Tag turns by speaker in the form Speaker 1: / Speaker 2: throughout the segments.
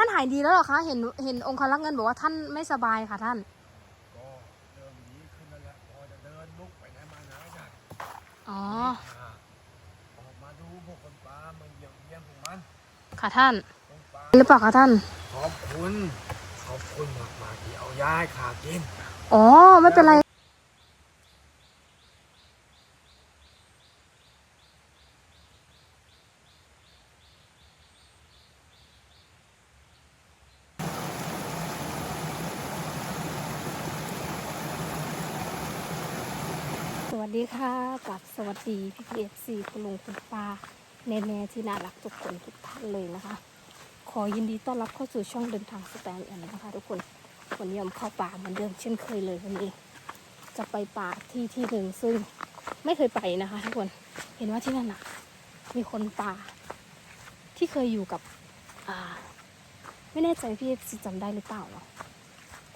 Speaker 1: ท่านหายดีแล้วเหรอคะ เห็นเห็นองค์ครักษ์เงินบอกว่าท่านไม่สบายค่ะท่าน
Speaker 2: ก็เริ่มดีขึ้นแล้วแหละพอจะเดินลุกไปไหนมาไหนได้
Speaker 1: อ๋อ
Speaker 2: อ่าออกมาดูพวกคนปลามาเยี่ยมเยี่ยมพวกมัน
Speaker 1: ค่ะท่าน
Speaker 2: คนปลา
Speaker 1: หรือเปล่าคะท่าน
Speaker 2: ขอบคุณ ขอบคุณมากมากๆที่เอายาให้ข้ากิน
Speaker 1: อ๋อ ไม่เป็นไร ค่ะกับสวัสดีพี่พีเอฟซีคุณลุงคุณป้าแม่แม่ๆที่น่ารักทุกคนทุกท่านเลยนะคะ ขอยินดีต้อนรับเข้าสู่ช่องเดินทางสแตนแอนนะคะ ทุกคนวันนี้ยมเข้าป่าเหมือนเดิมเช่นเคยเลยวันนี้ จะไปป่าที่ที่หนึ่งซึ่งไม่เคยไปนะคะ ทุกคนเห็นว่าที่นั่นน่ะมีคนป่า ที่เคยอยู่กับอ่าไม่แน่ใจพี่เอฟซีจำได้หรือเปล่าเนาะ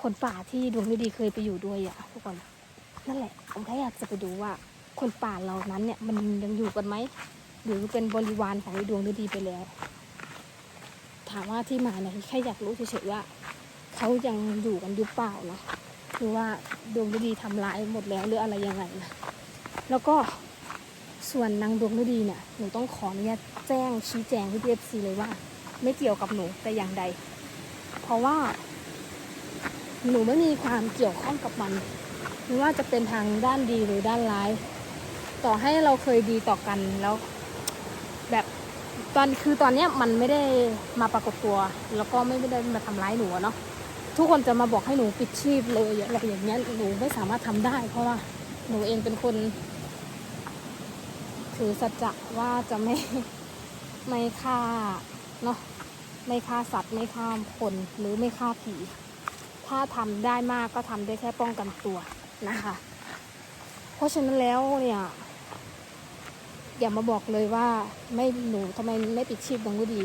Speaker 1: คนป่าที่ดวงฤดีเคยไปอยู่ด้วยอะทุกคนนั่นแหละผมแค่อยากจะไปดูว่า คนป่าเหล่านั้นเนี่ยมันยังอยู่กันไหม หรือเป็นบริวารของดวงฤดีไปแล้ว ถามว่าที่มาเนี่ยแค่อยากรู้เฉยๆว่าเขายังอยู่กันหรือเปล่านะหรือว่าดวงฤดีทำร้ายหมดแล้วหรืออะไรยังไงนะแล้วก็ส่วนนางดวงฤดีเนี่ยหนูต้องขออนุญาตแจ้งชี้แจงที่พีเอฟซีเลยว่า ไม่เกี่ยวกับหนูแต่อย่างใด เพราะว่า หนูไม่มีความเกี่ยวข้องกับมันไม่ว่าจะเป็นทางด้านดีหรือด้านร้าย ต่อให้เราเคยดีต่อกันแล้ว แบบตอนคือตอนเนี้ยมันไม่ได้มาปรากฏตัว แล้วก็ไม่ได้มาทำร้ายหนูเนาะทุกคนจะมาบอกให้หนูปิดชีพเลยอะไรอย่างเงี้ยหนูไม่สามารถทำได้ เพราะว่าหนูเองเป็นคน ถือสัจจะว่าจะไม่ไม่ฆ่าเนาะไม่ฆ่าสัตว์ไม่ฆ่าคนหรือไม่ฆ่าผี ถ้าทำได้มากก็ทำได้แค่ป้องกันตัวนะคะ เพราะฉะนั้นแล้วเนี่ย อย่ามาบอกเลยว่าไม่หนูทำไมไม่ปิดชีพดวงฤดี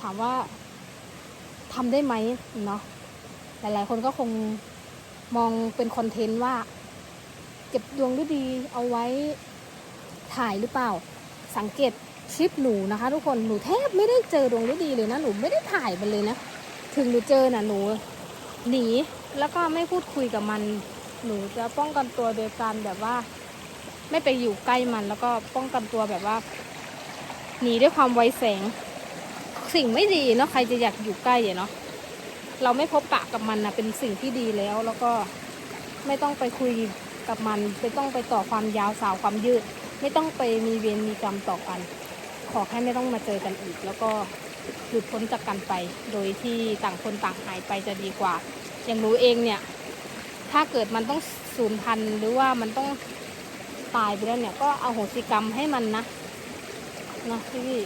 Speaker 1: ถามว่าทำได้ไหมเนาะหลาย ๆ คนก็คงมองเป็นคอนเทนต์ว่า เก็บดวงฤดีเอาไว้ถ่ายหรือเปล่า สังเกตคลิปหนูนะคะ ทุกคนหนูแทบไม่ได้เจอดวงฤดีเลยนะหนูไม่ได้ถ่ายมันเลยนะถึงหนูเจอน่ะหนู หนีแล้วก็ไม่พูดคุยกับมัน หนูจะป้องกันตัวโดยการแบบว่า ไม่ไปอยู่ใกล้มันแล้วก็ป้องกันตัวแบบว่า หนีด้วยความไวแสง สิ่งไม่ดีเนาะใครจะอยากอยู่ใกล้เนาะเราไม่พบปะกับมันนะเป็นสิ่งที่ดีแล้ว แล้วก็ไม่ต้องไปคุยกับมันไม่ต้องไปต่อความยาวสาวความยืด ไม่ต้องไปมีเวรมีกรรมต่อกัน ขอแค่ไม่ต้องมาเจอกันอีก แล้วก็หลุดพ้นจากกันไป โดยที่ต่างคนต่างหายไปจะดีกว่า อย่างหนูเองเนี่ย ถ้าเกิดมันต้องสูญพันธุ์หรือว่ามันต้อง ตายไปแล้วเนี่ย ก็เอาโหสิกรรมให้มันนะนะพี่พี่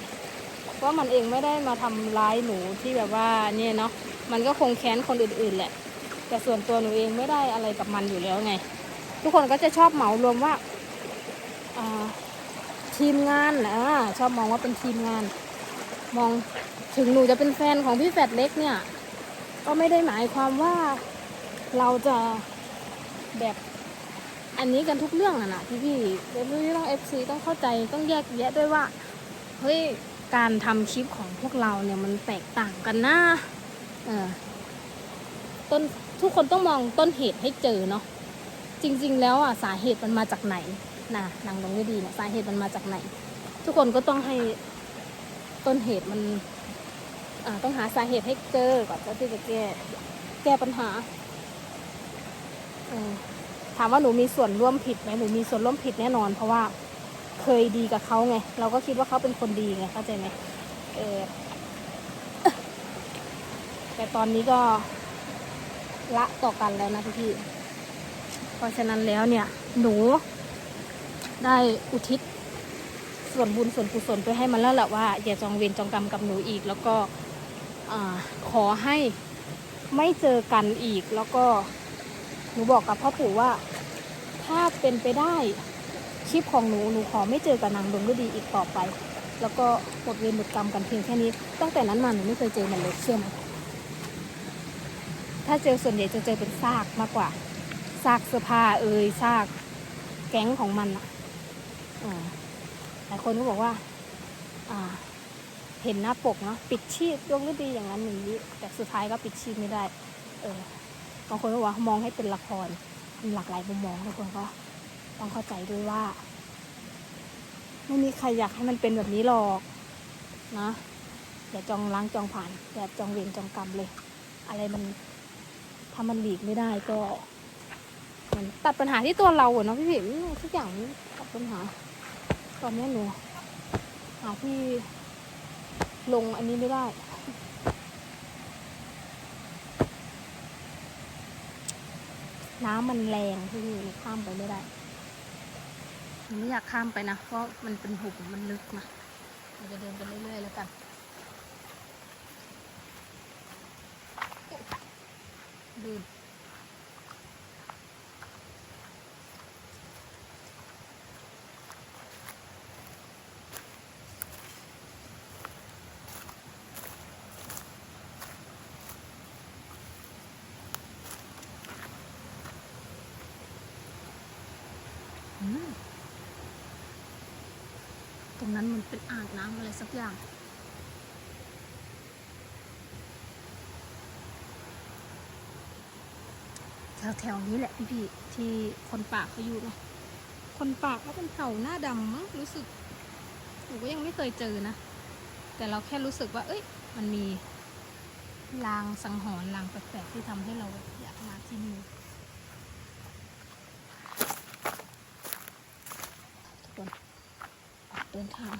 Speaker 1: เพราะมันเองไม่ได้มาทำร้ายหนูที่แบบว่าเนี่ยเนาะมันก็คงแค้นคนอื่นๆแหละ แต่ส่วนตัวหนูเองไม่ได้อะไรกับมันอยู่แล้วไง ทุกคนก็จะชอบเหมารวมว่าาทีมงานนะชอบมองว่าเป็นทีมงาน มองถึงหนูจะเป็นแฟนของพี่แฟดเล็กเนี่ย ก็ไม่ได้หมายความว่าเราจะแบบ อันนี้กันทุกเรื่องอะนะพี่พี่เดี๋ยวพี่ต้องเอฟซีต้องเข้าใจต้องแยกแยะด้วยว่าเฮ้ยการทำคลิปของพวกเราเนี่ยมันแตกต่างกันนะเออต้นทุกคนต้องมองต้นเหตุให้เจอเนาะจริง ๆ แล้วอะสาเหตุมันมาจากไหนนะนางดงฤดีเนี่ยสาเหตุมันมาจากไหน ทุกคนก็ต้องให้ต้นเหตุมันอ่าต้องหาสาเหตุให้เจอก่อนแล้วที่จะแก้แก้ปัญหา ถามว่าหนูมีส่วนร่วมผิดไหมหนูมีส่วนร่วมผิดแน่นอน เพราะว่าเคยดีกับเขาไง เราก็คิดว่าเขาเป็นคนดีไงเข้าใจไหมเออแต่ตอนนี้ก็ละต่อกันแล้วนะพี่พี่เพราะฉะนั้นแล้วเนี่ย หนูได้อุทิศส่วนบุญส่วนกุศลไปให้มันแล้วแหละว่า อย่าจองเวรจองกรรมกับหนูอีก แล้วก็อขอให้ไม่เจอกันอีกแล้วก็ หนูบอกกับพ่อปู่ว่า ถ้าเป็นไปได้คลิปของหนูหนูขอไม่เจอกับนางดวงฤดีอีกต่อไป แล้วก็หมดเวรหมดกรรมกันเพียงแค่นี้ ตั้งแต่นั้นมาหนูไม่เคยเจอมันเลยเชื่อไหมถ้าเจอส่วนใหญ่จะเจอเป็นซากมากกว่าซากเสื้อผ้าเอ่ยซากแก๊งของมันอะอ่าหลายคนก็บอกว่า อ่า เห็นหน้าปกเนาะปิดชีพยกฤดีอย่างนั้นอย่างนี้แต่สุดท้ายก็ปิดชีพไม่ได้ เออ บางคนก็ว่ามองให้เป็นละครมีหลากหลายมุมมองทุกคนก็ต้องเข้าใจด้วยว่า ไม่มีใครอยากให้มันเป็นแบบนี้หรอกนะอย่าจองล้างจองผ่านอย่าจองเวรจองกรรมเลย อะไรมันถ้ามันหลีกไม่ได้ก็มันตัดปัญหาที่ตัวเราอะเนาะพี่ผิมทุกอย่างตัดปัญหา ตอนนี้หนูหาที่ลงอันนี้ไม่ได้ น้ำมันแรงที่นี่ข้ามไปไม่ได้หนูไม่อยากข้ามไปนะ เพราะมันเป็นหุบมันลึกนะเราจะเดินไปเรื่อยๆแล้วกันดูน นั้นมันเป็นอ่างน้ำอะไรสักอย่าง แถวๆนี้แหละพี่ๆที่คนป่าเขาอยู่เนาะคนป่าเขาเป็นเผ่าหน้าดำมั้งรู้สึกหนูก็ยังไม่เคยเจอนะ แต่เราแค่รู้สึกว่า เอ้ย มันมีลางสังหรณ์ลางแปลกๆที่ทำให้เราอยากมาที่นี่ทุกคนออก เดินทาง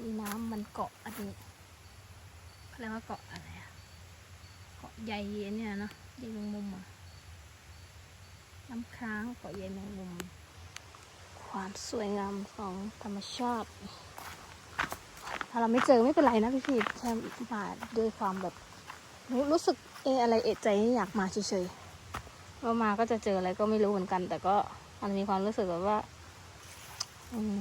Speaker 1: มีน้ำมันเกาะอันนี้เขาเรียกว่าเกาะอะไรอะเกาะใหญ่เนี่ยนะใหญ่แมงมุมอะน้ำค้างเกาะใหญ่แมงมุม ความสวยงามของธรรมชาติ ถ้าเราไม่เจอไม่เป็นไรนะพี่พี่แค่มาด้วยความแบบรู้สึกเอะอะไรเอะใจอยากมาเฉยๆว่ามาก็จะเจออะไรก็ไม่รู้เหมือนกัน แต่ก็ มันมีความรู้สึกแบบว่า อืม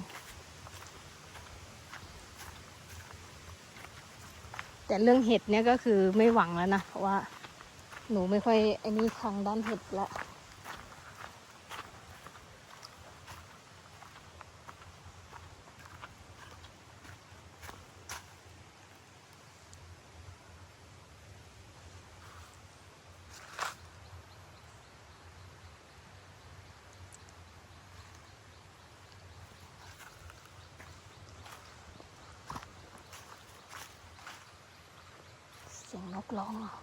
Speaker 1: แต่เรื่องเห็ดเนี่ยก็คือไม่หวังแล้วนะ เพราะว่า หนูไม่ค่อยไอ้นี่ทางด้านเห็ดละ กร้องอะ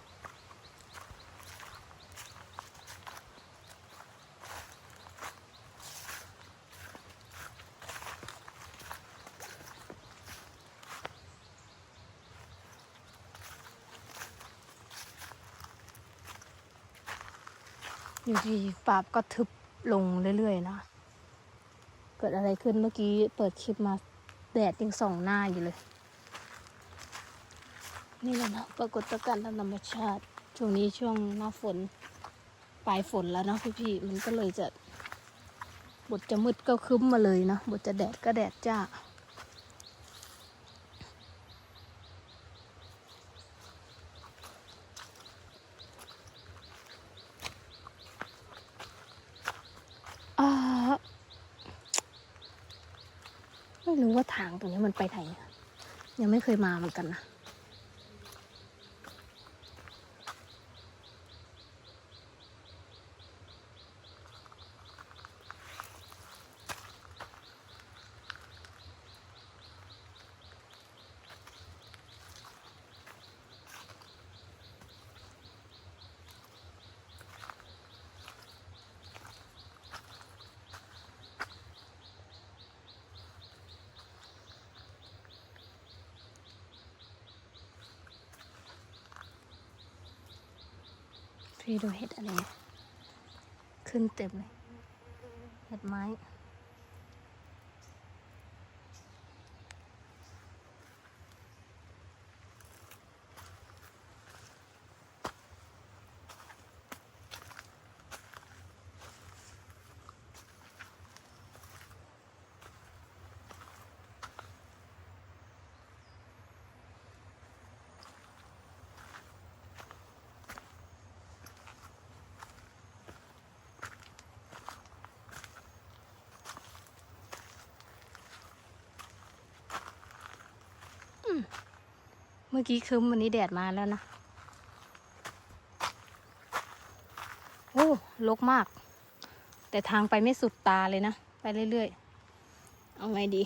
Speaker 1: อยู่ดีปราบก็ทึบลงเรื่อยๆนะ เกิดอะไรขึ้นเมื่อกี้เปิดคลิปมาแดดยังส่องหน้าอยู่เลย นี่แหละเนาะปรากฏการณ์ทางธรรมชาติ ช่วงนี้ช่วงหน้าฝน ปลายฝนแล้วเนาะพี่ๆมันก็เลยจะบทจะมืดก็คึ้มมาเลยเนาะบทจะแดดก็แดดจ้าอ่าไม่รู้ว่าทางตรงนี้มันไปไหนยังไม่เคยมาเหมือนกันนะ พี่ดูเห็ดอะไร ขึ้นเต็มเลย เห็ดไม้ อ เมื่อกี้ครึ้มวันนี้แดดมาแล้วนะโอ้ลกมาก แต่ทางไปไม่สุดตาเลยนะ ไปเรื่อยๆ เอาไงดี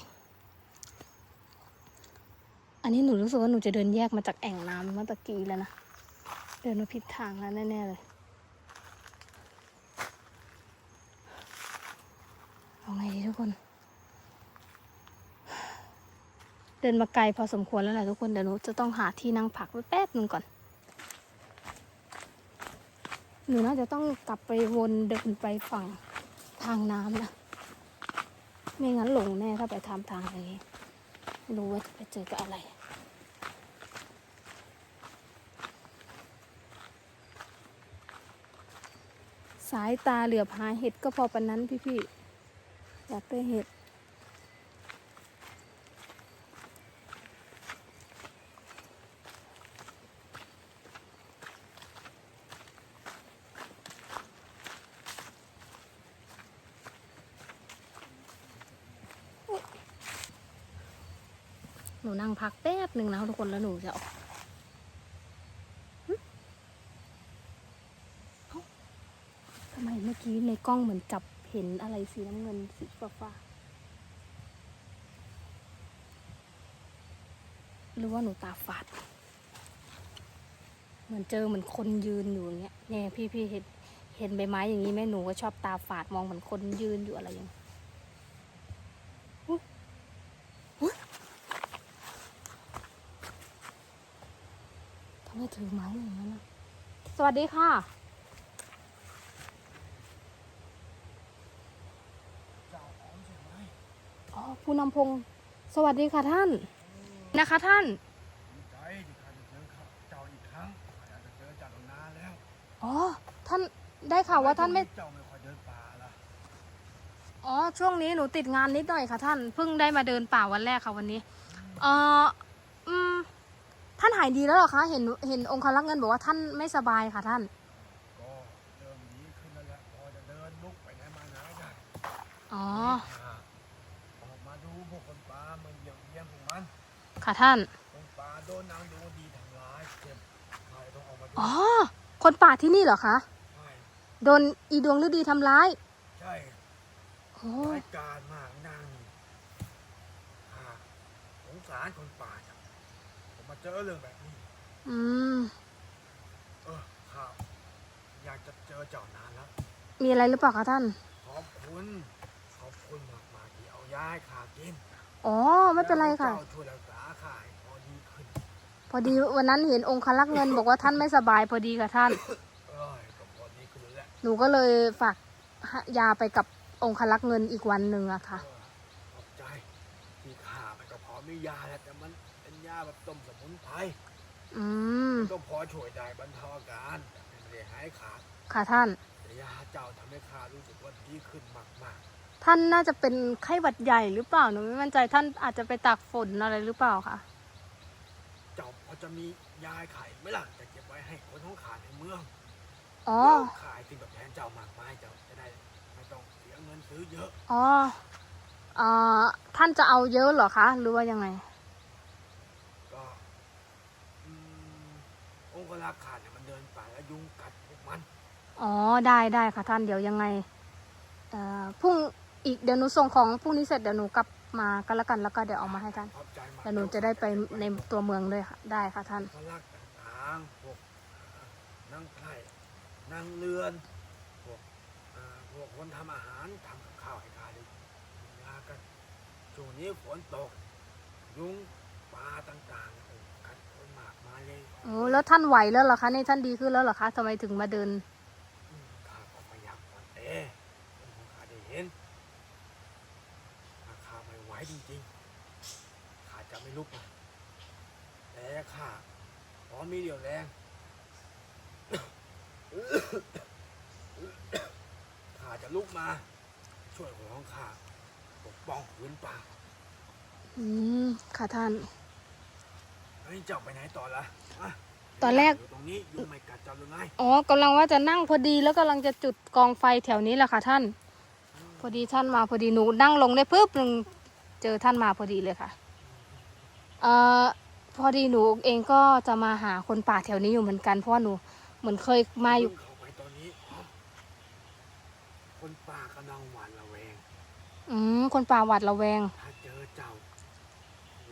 Speaker 1: อันนี้หนูรู้สึกว่าหนูจะเดินแยกมาจากแอ่งน้ำเมื่อตะกี้แล้วนะ เดินมาผิดทางแล้วแน่ๆเลย เอาไงดีทุกคน เดินมาไกลพอสมควรแล้วแหละทุกคน เดี๋ยวหนูจะต้องหาที่นั่งพักไว้แป๊บหนึ่งก่อน หนูน่าจะต้องกลับไปวนเดินไปฝั่งทางน้ำนะ ไม่งั้นหลงแน่ถ้าไปทำทางอย่างนี้รู้ว่าจะไปเจอกับอะไรสายตาเหลือบหาเห็ดก็พอปานนั้นพี่ๆอยากได้เห็ด นูนั่งพักแป๊บหนึ่งนะทุกคนแล้วหนูจะออกทำไมเมื่อกี้ในกล้องเหมือนจับเห็นอะไรสีน้ำเงินสีฟ้าฟ้าๆหรือว่าหนูตาฝาด เหมือนเจอเหมือนคนยืนอยู่อย่างเงี้ยเนี่ยพี่พี่เห็นเห็นใบไม้อย่างนี้ไหมหนูก็ชอบตาฝาดมองเหมือนคนยืนอยู่อะไรอย่างเงี้ย ทำไม ถือไม้อย่างนั้นนะสวัสดีค่ะ
Speaker 2: เจ้าของใช่ไหม
Speaker 1: อ๋อผู้นำพงศ์สวัสดีค่ะท่าน นะคะท่าน
Speaker 2: ดีใจที่ข้าจะเจอข้าเจ้าอีกครั้งข้าอยากจะเจอเจ้าตั้งนานแล้ว
Speaker 1: อ๋อ ท่านได้ข่าวว่าท่านไม่
Speaker 2: เจ้าไม่ค่อยเดินป่าล่ะ
Speaker 1: อ๋อ ช่วงนี้หนูติดงานนิดหน่อยค่ะท่าน เพิ่งได้มาเดินป่าวันแรกค่ะวันนี้ เอ่ออืม ท่านหายดีแล้วเหรอคะ เห็นเห็นองค์ครักษ์เงินบอกว่าท่านไม่สบายค่ะท่าน
Speaker 2: ก็เริ่มดีขึ้นแล้วแหละพอจะเดินลุกไปไหนมาไหนได้
Speaker 1: อ๋อ
Speaker 2: ข้าออกมาดูพวกคนป่ามันเยี่ยมเยี่ยมพวกมัน
Speaker 1: ค่ะท่าน
Speaker 2: คนป่าโดนนางดูดีทำร้ายเจ็บข้าเลยต้องออกมาดู
Speaker 1: อ๋อ คนป่าที่นี่เหรอคะ
Speaker 2: ใช่
Speaker 1: โดนอีดวงฤดีทำร้าย
Speaker 2: ใช่
Speaker 1: โอ้
Speaker 2: ร้ายการมากนางนี่ข้าสงสารคนป่าจังผ มมาเจอเรื่องแบบนี้
Speaker 1: อืม
Speaker 2: เออข้าอยากจะเจอเจ้านานแล้ว
Speaker 1: มีอะไรหรือเปล่าคะท่าน
Speaker 2: ขอบคุณ ขอบคุณมากมากๆที่เอายาให้ข้ากิน
Speaker 1: อ๋อ ไม่เป็นไรค่ะ
Speaker 2: แล้วเจ้าช่วยรักษาข้าให้พอดีขึ้น
Speaker 1: พอดีวันนั้นเห็นองค์คลักษ์เงิน บอกว่าท่านไม่สบายพอดีค่ะท่าน
Speaker 2: เอ้ยก็พอดีขึ้นแล้วแหละ
Speaker 1: หนูก็เลยฝากยาไปกับองค์คลักษ์เงินอีกวันหนึ่งอะค่ะ
Speaker 2: เออขอบใจที่ข้า มันก็พอมียาแหละแต่มันเป็นยาแบบต้มสมุนไพร
Speaker 1: อืม
Speaker 2: ก็พอช่วยได้บรรเทาอาการแต่ไม่ได้หายขาด
Speaker 1: ค่ะท่าน
Speaker 2: แต่ยาเจ้าทำให้ข้ารู้สึกว่าดีขึ้นมาก
Speaker 1: ท่านน่าจะเป็นไข้หวัดใหญ่หรือเปล่าหนูไม่มั่นใจท่านอาจจะไปตากฝนอะไรหรือเปล่าคะ
Speaker 2: ๆ เจ้าพอจะมียาให้ขายไหมล่ะจะเก็บไว้ให้คนท้องขาในเมือง
Speaker 1: อ๋อ
Speaker 2: แล้วขายสิ่งตอบแทนเจ้ามากมายเจ้าจะได้ไม่ต้องเสียเงินซื้อเยอะ
Speaker 1: อ๋อ เอ่อท่านจะเอาเยอะเหรอคะ หรือว่ายังไง
Speaker 2: ก็อืมองค์กรลักขาดเนี่ยมันเดินป่าแล้วยุงกัดพวกมัน
Speaker 1: อ๋อได้ได้ค่ะท่านเดี๋ยวยังไงเอ่อพรุ่งอีกเดี๋ยวหนูส่งของพรุ่งนี้เสร็จเดี๋ยวหนูกลับมากันละกันแล้วก็เดี๋ยวเอามาให้ท่าน
Speaker 2: ขอบใจมาก
Speaker 1: แล้วหนูจะได้ไปในตัวเมืองด้วยค่ะ ได้ค่ะท่าน
Speaker 2: พลักต่างๆพวกนั่งไพ่นั่งเรือน พวกอ่าพวกคนทำอาหารทำกับข้าวให้ข้าได้กินยากัน ช่วงนี้ฝนตก ยุงปลาต่างๆโอ้กัดคนมากมายเลย
Speaker 1: โอ้แล้วท่านไหวแล้วเหรอคะนี่ท่านดีขึ้นแล้วเหรอคะทำไมถึงมาเดิน
Speaker 2: อืมข้าก็พยายามก่อนเต้คนของข้าได้เห็นถ้าข้าไม่ไหวจริงๆข้าจะไม่ลุกนะแต่ข้าพอมีเดี่ยวแรง ข้าจะลุกมา ช่วยคนของข้า ปกป้องพื้นป่า
Speaker 1: อืมค่ะท่าน
Speaker 2: เฮ้ยเจ้าไปไหนต่อละะ
Speaker 1: ตอนแรก
Speaker 2: ยู่ตรงนี้ยุงไม่กัดเจ้าหรือไง
Speaker 1: อ๋อกำลังว่าจะนั่งพอดีแล้วกำลังจะจุดกองไฟแถวนี้แหละค่ะท่าน พอดีท่านมาพอดีหนูนั่งลงได้ปุ๊บหนึ่งเจอท่านมาพอดีเลยค่ะเอ่อพอดีหนูเองก็จะมาหาคนป่าแถวนี้อยู่เหมือนกันเพราะว่าหนูเหมือนเคยมาอยู่
Speaker 2: เพิ่งเข้าไปตอนนี้อ๋อคนป่ากำลังหวาดระแวง
Speaker 1: อืมคนป่าหวาดระแวง
Speaker 2: ถ้าเจอเจ้า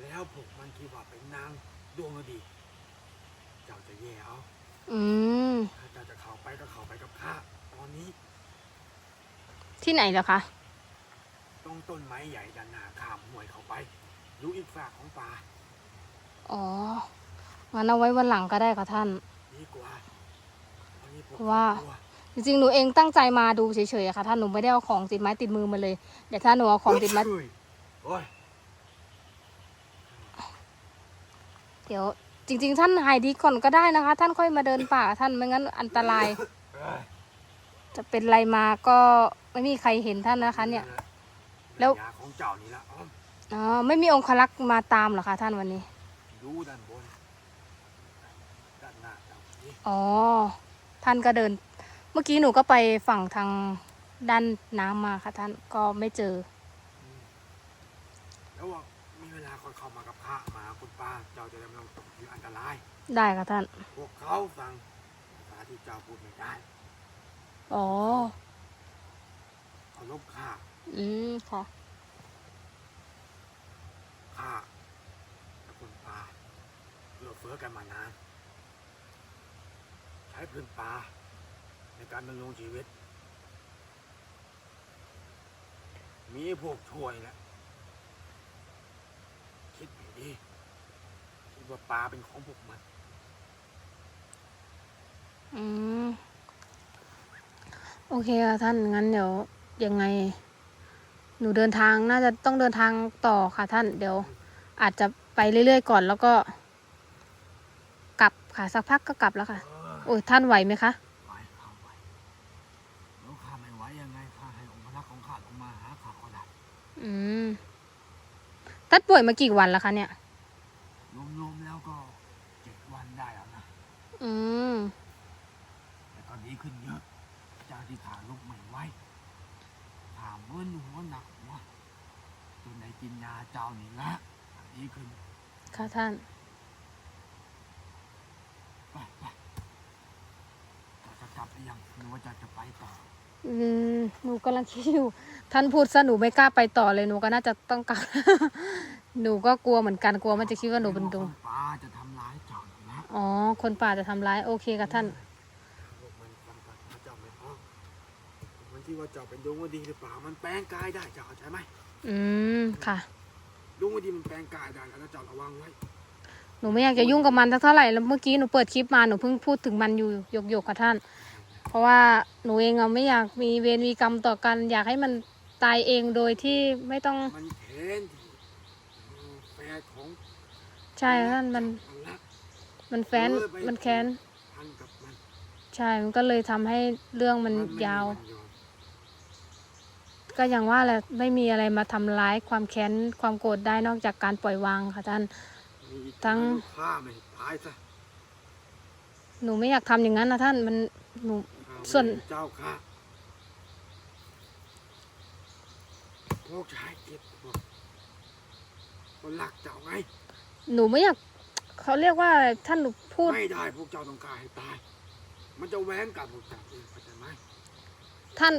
Speaker 2: แล้วพวกมันคิดว่าเป็นนางดวงดี เจ้าจะแย่เอา
Speaker 1: อืม
Speaker 2: ถ้าเจ้าจะเข้าไปก็เข้าไปกับข้าตอนนี้
Speaker 1: ที่ไหนเหรอคะ
Speaker 2: ต้องต้นไม้ใหญ่ด้านหน้าข้ามห้วยเข้าไปอยู่อีกฝากของป่า
Speaker 1: อ๋อ งั้นเอาไว้วันหลังก็ได้ค่ะท่าน
Speaker 2: ดีกว่าตอนนี้พวก
Speaker 1: ว่า
Speaker 2: กลัว
Speaker 1: จริงๆหนูเองตั้งใจมาดูเฉยๆอะค่ะท่านหนูไม่ได้เอาของติดไม้ติดมือมาเลยเดี๋ยวถ้าหนูเอาของติดไม้
Speaker 2: เฮ้ยโอ้ย
Speaker 1: เดี๋ยว จริง ๆ ท่านหายดีก่อนก็ได้นะคะ ท่านค่อยมาเดินป่าท่านไม่งั้นอันตราย
Speaker 2: เอ้ย
Speaker 1: จะเป็นอะไรมาก็ไม่มีใครเห็นท่านนะคะ เนี่ย แล้ว
Speaker 2: ยาของเจ้านี่ละอ๋อ
Speaker 1: อ๋อไม่มีองคลักษ์มาตามเหรอคะท่านวันนี้
Speaker 2: ดูด้านบน ด้านหน้าเจ้านี่
Speaker 1: อ๋อ ท่านก็เดิน เมื่อกี้หนูก็ไปฝั่งทางด้านน้ำมาค่ะท่านก็ไม่เจอ
Speaker 2: อืมแล้วว่ามีเวลาคนเข้ามากับข้ามาคุณป้าเจ้าจะได้ไม่ต้องตกอยู่อันตราย
Speaker 1: ได้ค่ะท่าน
Speaker 2: พวกเขาฟังภาษาที่เจ้าพูดไม่ได้
Speaker 1: อ๋อ
Speaker 2: เขาลบข้า
Speaker 1: อืมค่ะ
Speaker 2: ข้ากับคุณป้าเลือเฟื้อกันมานาน ใช้พื้นป่าใน การดำรงชีวิต มีพวกช่วยแหละคิดไม่ดีคิดว่าป่าเป็นของพวกมัน
Speaker 1: อืม โอเคค่ะท่าน งั้นเดี๋ยวยังไง หนูเดินทางน่าจะต้องเดินทางต่อค่ะท่าน เดี๋ยว อาจจะไปเรื่อยๆก่อนแล้วก็ กลับค่ะสักพักก็กลับแล้วค่ะ
Speaker 2: เออ
Speaker 1: โอ้ยท่านไหวไหมคะ
Speaker 2: อืม
Speaker 1: ท่านป่วยมากี่วันแล้วคะเนี่ย
Speaker 2: รวมๆแล้วก็เจ็ดวันได้แล้วนะ
Speaker 1: อืม
Speaker 2: แต่ก็ดีขึ้นเยอะ จากที่ขาลุกไม่ไหวขามึนหัวหนักหัวจนได้กินยาเจ้านี่ละดีขึ้น
Speaker 1: ค่ะท่าน
Speaker 2: ไปไปเราจะกลับไปยังหรือว่าจะจะไปต่อ
Speaker 1: อืมหนูกำลังคิดอยู่ ท่านพูดซะหนูไม่กล้าไปต่อเลยหนูก็น่าจะต้องกลับ หนูก็กลัวเหมือนกันกลัวมันจะคิดว่าหนูเป็นดวง
Speaker 2: คนป่าจะทำร้ายเจ้าหรอกนะ
Speaker 1: อ๋อ คนป่าจะทำร้ายโอเคค่ะท่าน
Speaker 2: พวกมันฟังกันว่าเจ้าไม่พอมันที่ว่าเจ้าเป็นดวงวดีหรือเปล่ามันแปลงกายได้เจ้าเข้าใจไหม
Speaker 1: อืมค่ะ
Speaker 2: ดวงวดีมันแปลงกายได้แล้วเจ้าระวังไว้
Speaker 1: หนูไม่อยากจะยุ่งกับมันสักเท่าไหร่แล้วเมื่อกี้หนูเปิดคลิปมาหนูเพิ่งพูดถึงมันอยู่หยกๆค่ะท่าน เพราะว่าหนูเองอะไม่อยากมีเวรมีกรรมต่อกัน อยากให้มันตายเองโดยที่ไม่ต้อง
Speaker 2: มันแค้นที่แฟนของ
Speaker 1: ใช่ค่ะท่านมัน
Speaker 2: มัน รัก
Speaker 1: มันแฟ้นมันแค้น
Speaker 2: พันกับมัน
Speaker 1: ใช่มันก็เลยทำให้เรื่องมัน
Speaker 2: ไยา
Speaker 1: ว
Speaker 2: มันยอม
Speaker 1: ก็อย่างว่าแหละไม่มีอะไรมาทำร้ายความแค้นความโกรธได้นอกจากการปล่อยวางค่ะท่าน
Speaker 2: มีอีก
Speaker 1: ทั้ง
Speaker 2: ฆ่าไม่ตายซะ
Speaker 1: หนูไม่อยากทำอย่างนั้นนะท่านมันหนู
Speaker 2: ฆ่าไม่
Speaker 1: ส่วน
Speaker 2: เจ้าค่ะพวกชายเก็บพวกคนรักเจ้าไง
Speaker 1: หนูไม่อยากเขาเรียกว่าอะไรท่านหนูพูด
Speaker 2: ไม่ได้พวกเจ้าต้องการให้ตาย มันจะแหว้งกับพวกเจ้าเองเข้าใจไหม
Speaker 1: ท่าน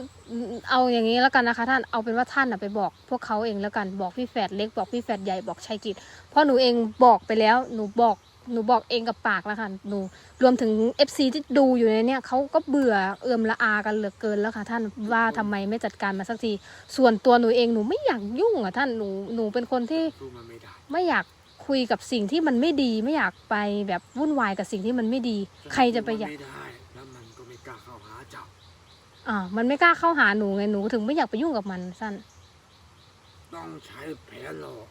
Speaker 1: เอาอย่างนี้แล้วกันนะคะ ท่านเอาเป็นว่าท่านน่ะไปบอกพวกเขาเองแล้วกันบอกพี่แฝดเล็กบอกพี่แฝดใหญ่บอกชัยกิจเพราะหนูเองบอกไปแล้ว หนูบอก หนูบอกเองกับปากแล้วค่ะหนูรวมถึง FC ที่ดูอยู่ในเนี้ยเขาก็เบื่อเอื่อมละอากันเหลือเกินแล้วค่ะ ท่านว่าทำไมไม่จัดการมาสักที ส่วนตัวหนูเองหนูไม่อยากยุ่งอะท่านหนูหนูเป็นคนที่
Speaker 2: สู้มันไม่ได้
Speaker 1: ไม่อยากคุยกับสิ่งที่มันไม่ดี ไม่อยากไปแบบวุ่นวายกับสิ่งที่มันไม่ดี ใครจะไปอยาก
Speaker 2: สู้มันไม่ได้แล้วมันก็ไม่กล้าเข้าหาเจ้า
Speaker 1: อ่ามันไม่กล้าเข้าหาหนูไงหนูถึงไม่อยากไปยุ่งกับมันสั้น
Speaker 2: ต้องใช้แผนหลอก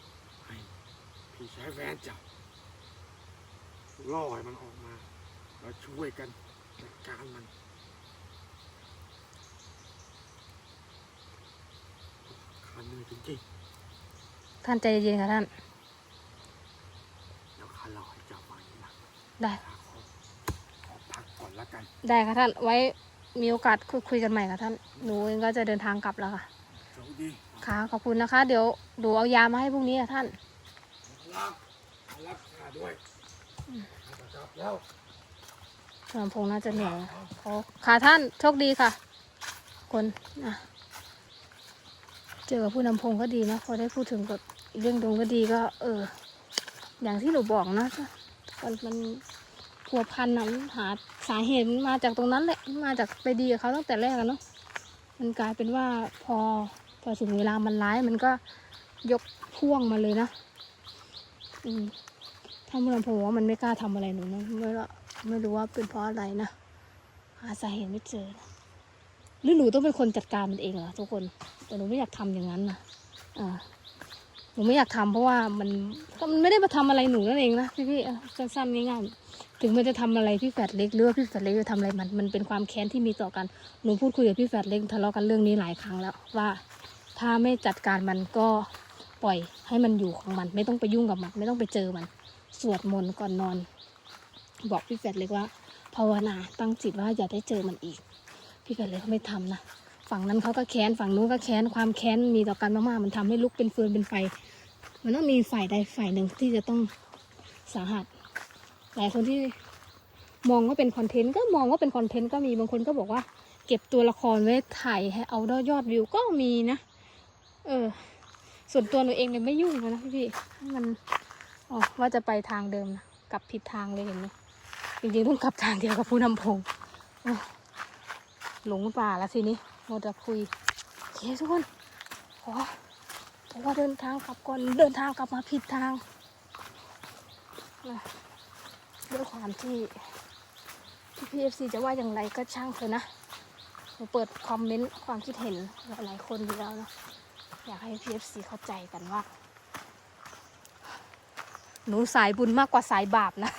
Speaker 2: ให้พี่ใช้แฟนเจ้า ล่อให้มันออกมาแล้วช่วยกันจัดการมันข้าเหนื่อยจริง
Speaker 1: ท่านใจเย็นๆค่ะท่าน
Speaker 2: ๆแล้วข้าเล่าให้เจ้าฟังทีหลัง
Speaker 1: ได้
Speaker 2: ข้าขอขอพักก่อนละกัน
Speaker 1: ได้ค่ะท่าน ไว้มีโอกาสคุยคุยกันใหม่ค่ะท่าน หนูเองก็จะเดินทางกลับแล้วค่ะ
Speaker 2: โชคดี
Speaker 1: ค่ะ ขอบคุณนะคะ เดี๋ยวหนูเอายามาให้พรุ่งนี้ค่ะท่าน
Speaker 2: รักรักษาด้วยให้กลั บแล้ว
Speaker 1: ผู้นำพงษ์น่าจะเหนื่อยขอค่ะท่านโชคดีค่ะ คนนะเจอกับผู้นำพงษ์ก็ดีนะพอได้พูดถึงกับเรื่องดวงก็ดีก็ เออ อย่างที่หนูบอกนะมันมันพัวพันนะมันหาสาเหตุมันมาจากตรงนั้นแหละมาจากไปดีกับเขาตั้งแต่แรกอะเนาะมันกลายเป็นว่าพอพอถึงเวลามันร้ายมันก็ยกพ่วงมาเลยนะ อืม ถ้าผู้นำพงษ์บอกว่ามันไม่กล้าทำอะไรหนูนะไม่รู้ไม่รู้ว่าเป็นเพราะอะไรนะหาสาเหตุไม่เจอนะหรือหนูต้องเป็นคนจัดการมันเองเหรอทุกคน แต่หนูไม่อยากทำอย่างนั้นนะอ่าหนูไม่อยากทำเพราะว่ามันมันไม่ได้มาทำอะไรหนูนั่นเองนะพี่พี่ๆสั้นๆง่ายๆถึงมันจะทำอะไรพี่แฝดเล็กหรือว่าพี่แฝดเล็กจะทำอะไรมันมันเป็นความแค้นที่มีต่อกันหนูพูดคุยกับพี่แฝดเล็กทะเลาะกันเรื่องนี้หลายครั้งแล้วว่า ถ้าไม่จัดการมันก็ปล่อยให้มันอยู่ของมัน ไม่ต้องไปยุ่งกับมัน ไม่ต้องไปเจอมัน สวดมนต์ก่อนนอน บอกพี่แฝดเล็กว่าภาวนาตั้งจิตว่าอย่าได้เจอมันอีก พี่แฝดเล็กเขาไม่ทำนะฝั่งนั้นเขาก็แค้นฝั่งนู้นก็แค้นความแค้นมีต่อกันมากๆมันทำให้ลุกเป็นฟืนเป็นไฟ มันต้องมีฝ่ายใดฝ่ายหนึ่งที่จะต้องสาหัสหลายคนที่มองว่าเป็นคอนเทนต์ก็มองว่าเป็นคอนเทนต์ก็มีบางคนก็บอกว่า เก็บตัวละครไว้ถ่ายให้เอายอดวิวก็มีนะ เออ ส่วนตัวหนูเองเนี่ยไม่ยุ่งนะพี่มัน อ๋อว่าจะไปทางเดิมนะกลับผิดทางเลยเห็นไหมจริงๆต้องกลับทางเดียวกับผู้นำพงหลงป่าแล้วทีนี้เราจะคุยเคทุกคนขอเพราะว่าเดินทางกลับก่อนเดินทางกลับมาผิดทางนะด้วยความที่ที่พีเอฟซีจะว่าอย่างไรก็ช่างเถอะนะหนูเปิดคอมเมนต์ความคิดเห็นหลายๆคนอยู่แล้วนะอยากให้พีเอฟซีเข้าใจกันว่า หนูสายบุญมากกว่าสายบาปนะ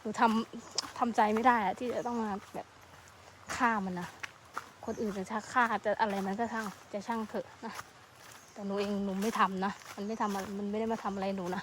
Speaker 1: หนูทำทำใจไม่ได้อะที่จะต้องมาแบบฆ่ามันนะ คนอื่นจะชักฆ่าจะอะไรมันก็ช่างจะช่างเถอะนะ แต่หนูเองหนูไม่ทำนะ มันไม่ทำอะไรมันไม่ได้มาทำอะไรหนูนะ